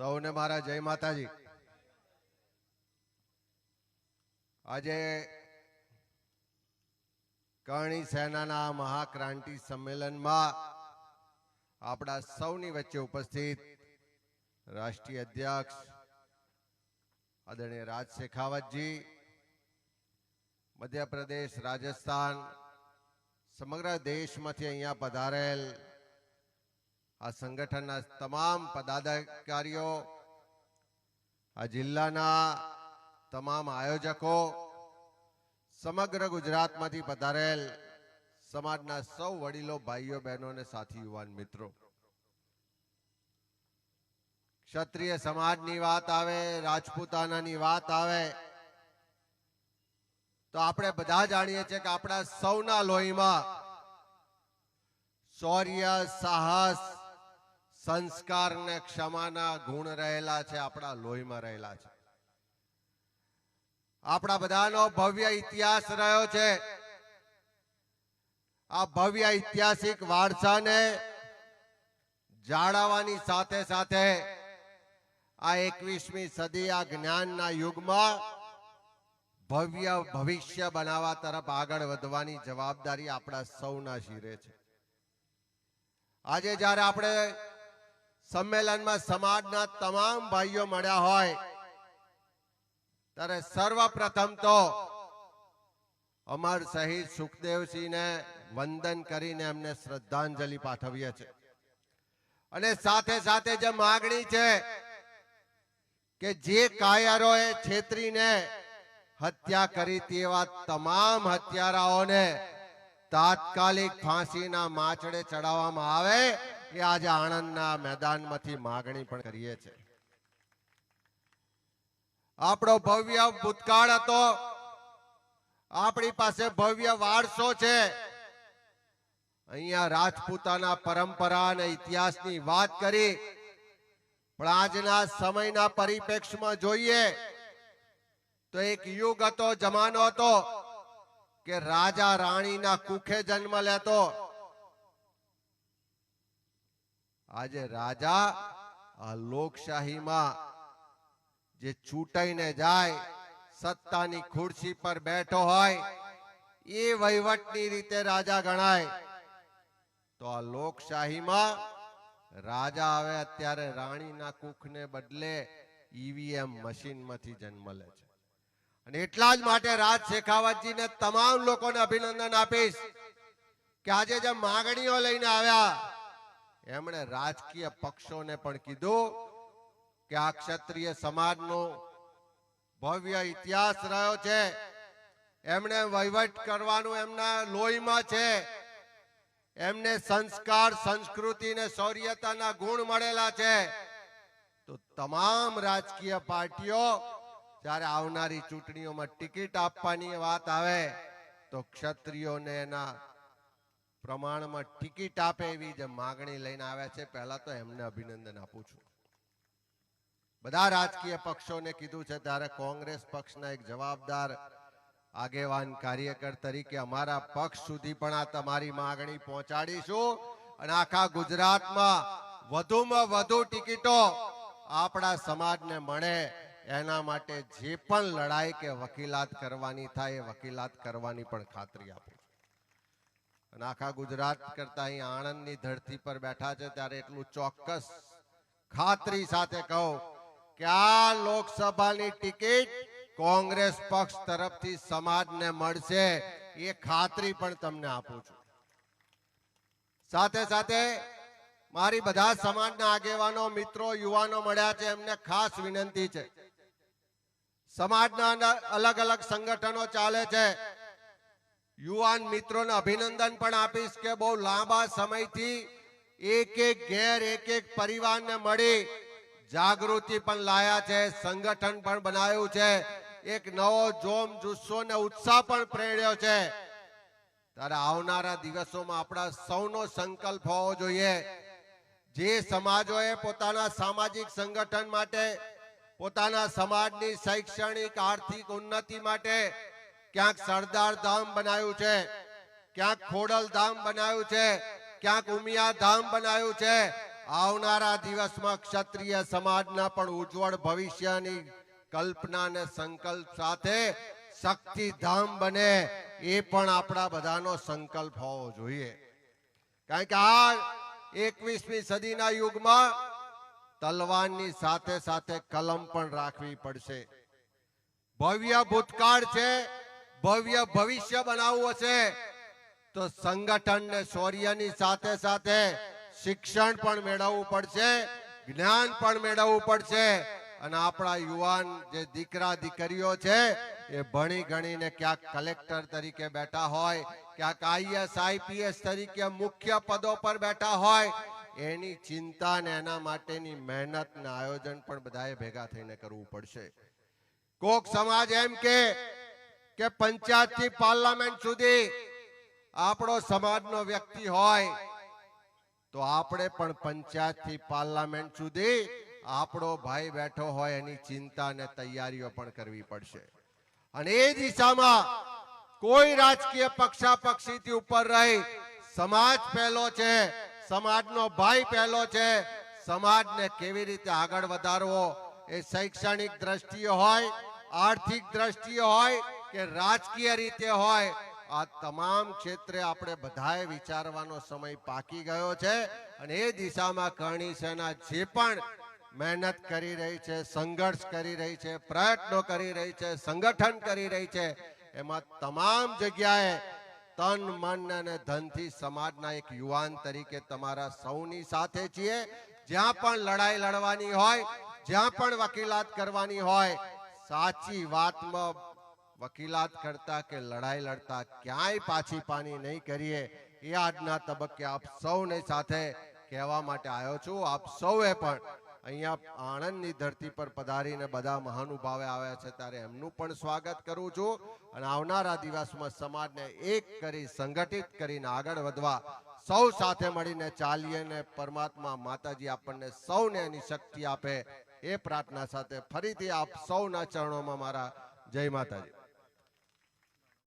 સૌને મારા જય માતાજી. આજે કરણી સેનાના મહાક્રાંતિ સંમેલનમાં આપણા સૌની વચ્ચે ઉપસ્થિત રાષ્ટ્રીય અધ્યક્ષ આદરણીય રાજ શેખાવતજી, મધ્યપ્રદેશ, રાજસ્થાન, સમગ્ર દેશમાંથી અહીંયા પધારેલ આ સંગઠનના તમામ પદાધિકારીઓ, આ જિલ્લાના તમામ આયોજકો, સમગ્ર ગુજરાતમાંથી પધારેલ સમાજના સૌ વડીલો, ભાઈઓ, બહેનો અને સાથી, યુવાન મિત્રો. ક્ષત્રિય સમાજની વાત આવે, રાજપૂતાનાની વાત આવે, તો આપણે બધા જાણીએ છીએ કે આપણા સૌના લોહીમાં શૌર્ય, સાહસ સંસ્કાર ને ક્ષમાના ગુણ રહેલા છે, આપણા લોહીમાં રહેલા છે. આપણા બધાનો ભવ્ય ઇતિહાસ રહ્યો છે. આ ભવ્ય ઐતિહાસિક વારસાને જાળવવાની સાથે સાથે આ એકવીસમી સદી આ જ્ઞાનના યુગમાં ભવ્ય ભવિષ્ય બનાવવા તરફ આગળ વધવાની જવાબદારી આપણા સૌના શિરે છે. આજે જ્યારે આપણે સંમેલનમાં સમાજના તમામ ભાઈઓ મળ્યા હોય. ત્યારે સર્વપ્રથમ તો અમર શહીદ સુખદેવસિંહને વંદન કરીને એમને શ્રદ્ધાંજલિ પાઠવીએ છીએ અને સાથે સાથે જે માગણી છે કે જે કાયરોએ છેતરીને હત્યા કરી તેવા તમામ હત્યારાઓને તાત્કાલિક ફાંસીના માછડે ચડાવવામાં આવે એ આજે આણંદના મેદાનમાંથી માગણી પણ કરીએ છીએ. આપણો ભવ્ય ભૂતકાળ હતો. આપણી પાસે ભવ્ય વારસો છે. અહીંયા રાજપૂતાના પરંપરા અને ઇતિહાસની વાત કરી. પણ આજના સમયના પરિપ્રેક્ષમાં જોઈએ તો એક યુગ હતો, જમાનો હતો કે રાજા રાણીના કુખે જન્મ લેતો. આજે રાજા, આ લોકશાહીમાં જે ચૂંટાઈને જાય, સત્તાની ખુરશી પર બેઠો હોય, એ વહીવટની રીતે રાજા ગણાય. તો આ લોકશાહીમાં રાજા હવે અત્યારે રાણીના કુખને બદલે ઈવીએમ મશીનમાંથી જન્મ લે છે. અને એટલા જ માટે રાજ શેખાવતજીને તમામ લોકોને અભિનંદન આપીશ કે આજે જે માગણીઓ લઈને આવ્યા એમણે રાજકીય પક્ષોને પણ કીધું કે આ ક્ષત્રિય સમાજનો ભવ્ય ઇતિહાસ રહ્યો છે. એમણે વહીવટ કરવાનું એમના લોહીમાં છે. એમને સંસ્કાર, સંસ્કૃતિ ને શૌર્યતાના ગુણ મળેલા છે. તો તમામ રાજકીય પાર્ટીઓ જ્યારે આવનારી ચૂંટણીઓમાં ટિકિટ આપવાની વાત આવે, તો ક્ષત્રિયોને એના પ્રમાણમાં ટિકિટ આપે એવી જે માગણી લઈને આવ્યા છે, પહેલા તો એમને અભિનંદન આપું છું. બધા રાજકીય પક્ષોને કીધું છે ત્યારે કોંગ્રેસ પક્ષના એક જવાબદાર, આગેવાન, કાર્યકર તરીકે અમારા પક્ષ સુધી પણ આ તમારી માગણી પહોંચાડીશું અને આખા ગુજરાતમાં વધુમાં વધુ ટિકિટો આપણા સમાજને મળે, એના માટે જે પણ લડાઈ કે વકીલાત કરવાની થાય એ વકીલાત કરવાની પણ ખાતરી આપું. અને આખા ગુજરાત કરતા અહીં આણંદની ધરતી પર બેઠા છે ત્યારે એટલું ચોક્કસ ખાતરી સાથે કહો કે આ લોકસભાની ટિકિટ કોંગ્રેસ પક્ષ તરફથી સમાજને મળશે એ ખાતરી પણ તમને આપું છું. સાથે સાથે મારી બધા સમાજના આગેવાનો, મિત્રો, યુવાનો મળ્યા છે, એમને ખાસ વિનંતી છે. સમાજના અલગ અલગ સંગઠનો ચાલે છે. યુવાન મિત્રોને અભિનંદન પણ આપીશ કે બહુ લાંબા સમયથી એક એક ઘેર, એક એક પરિવારને મળી જાગૃતિ પણ લાયા છે, સંગઠન પણ બનાવ્યું છે, એક નવો જોમ જુસ્સો ને ઉત્સાહ પણ પ્રેર્યો છે. ત્યારે આવનારા દિવસોમાં આપણા સૌનો સંકલ્પ હોવો જોઈએ. જે સમાજોએ પોતાના સામાજિક સંગઠન માટે, પોતાના સમાજની શૈક્ષણિક, આર્થિક ઉન્નતિ માટે ક્યાંક સરદાર ધામ બનાવ્યું છે, ક્યાંક ખોડલ ધામ બનાવ્યું છે, ક્યાંક ઉમિયા ધામ બનાવ્યું છે. આવનારા દિવસમાં ક્ષત્રિય સમાજના પણ ઉજ્જવળ ભવિષ્યની કલ્પના અને સંકલ્પ સાથે શક્તિધામ બને એ પણ આપણા બધાનો સંકલ્પ હોવો જોઈએ. કારણ કે આ એકવીસમી સદીના યુગમાં તલવારની સાથે સાથે કલમ પણ રાખવી પડશે. ભવ્ય ભૂતકાળ છે ભવ્ય ભવિષ્ય બનાવવું હશે. તો સંગઠન ને શૌર્યની સાથે સાથે શિક્ષણ પણ મેળવવું પડશે, જ્ઞાન પણ મેળવવું પડશે. અને આપણા યુવાન જે દીકરા, દીકરીઓ છે, એ ભણી ગણીને ક્યાંક કલેક્ટર તરીકે બેઠા હોય, ક્યાંક આઈએસ આઈપીએસ તરીકે મુખ્ય પદો પર બેઠા હોય, એની ચિંતા ને એના માટેની મહેનત ને આયોજન પણ બધાએ ભેગા થઈને કરવું પડશે. કોક સમાજ એમ કે કે પંચાયતથી પાર્લામેન્ટ સુધી આપણો સમાજનો વ્યક્તિ હોય, તો આપણે પણ પંચાયતથી પાર્લામેન્ટ સુધી આપણો ભાઈ બેઠો હોય એની ચિંતા અને તૈયારીઓ પણ કરવી પડશે. અને એ દિશામાં કોઈ રાજકીય પક્ષાપક્ષીથી ઉપર રહી, સમાજ પહેલો છે, સમાજનો ભાઈ પહેલો છે, સમાજને કેવી રીતે આગળ વધારવો એ શૈક્ષણિક દ્રષ્ટિએ હોય, આર્થિક દ્રષ્ટિએ હોય કે રાજકીય રીતે હોય, આ તમામ ક્ષેત્રે આપણે બધાએ વિચારવાનો સમય પાકી ગયો છે અને એ દિશામાં કરણી સેના જે પણ મહેનત કરી રહી છે, સંઘર્ષ કરી રહી છે, પ્રયત્નો કરી રહી છે, સંગઠન કરી રહી છે, એમાં તમામ જગ્યાએ તન, મન અને ધનથી સમાજના એક યુવાન તરીકે તમારા સૌની સાથે છીએ. જ્યાં પણ લડાઈ લડવાની હોય, જ્યાં પણ વકીલાત કરવાની હોય, સાચી વાતમાં વકીલાત કરતા કે લડાઈ લડતા ક્યાંય પાછી પાની નહીં કરીએ, એ આજના તબક્કે આપ સૌને સાથે કહેવા માટે આવ્યો છું. આપ સૌએ પણ અહીંયા આણંદની ધરતી પર પધારીને બધા મહાનુભાવે આવ્યા છે ત્યારે એમનું પણ સ્વાગત કરું છું અને આવનારા દિવસમાં સમાજને એક કરી સંગઠિત કરીને આગળ વધવા સૌ સાથે મળીને ચાલીએ ને પરમાત્મા માતાજી આપણને સૌને એની શક્તિ આપે એ પ્રાર્થના સાથે ફરીથી આપ સૌના ચરણોમાં મારા જય માતાજી.